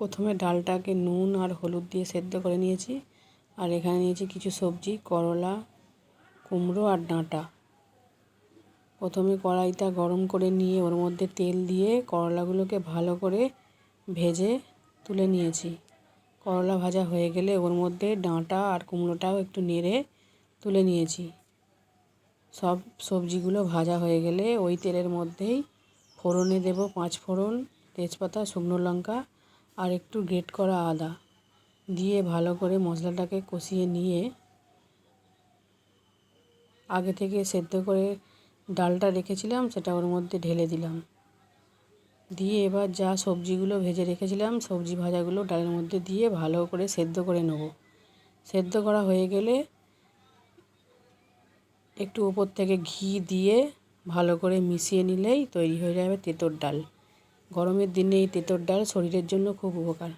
প্রথমে ডালটাকে নুন আর হলুদ দিয়ে সেদ্ধ করে নিয়েছি। আর এখানে নিয়েছি কিছু সবজি, করলা, কুমড়ো আর ডাঁটা। প্রথমে কড়াইটা গরম করে নিয়ে ওর মধ্যে তেল দিয়ে করলাগুলোকে ভালো করে ভেজে তুলে নিয়েছি। করলা ভাজা হয়ে গেলে ওর মধ্যে ডাঁটা আর কুমড়োটাও একটু নেড়ে তুলে নিয়েছি। সব সবজিগুলো ভাজা হয়ে গেলে ওই তেলের মধ্যেই ফোড়নে দেব পাঁচ ফোড়ন, তেজপাতা, শুকনো লঙ্কা আর একটু গ্রেট করা আদা দিয়ে ভালো করে মশলাটাকে কষিয়ে নিয়ে আগে থেকে সেদ্ধ করে ডালটা রেখেছিলাম, সেটা ওর মধ্যে ঢেলে দিলাম। দিয়ে এবার যা সবজিগুলো ভেজে রেখেছিলাম, সবজি ভাজাগুলো ডালের মধ্যে দিয়ে ভালো করে সেদ্ধ করে নেব। সেদ্ধ করা হয়ে গেলে একটু ওপর থেকে ঘি দিয়ে ভালো করে মিশিয়ে নিলেই তৈরি হয়ে যাবে তেঁতোর ডাল। গরমের দিনে এই তেঁতোর ডাল শরীরের জন্য খুব উপকার।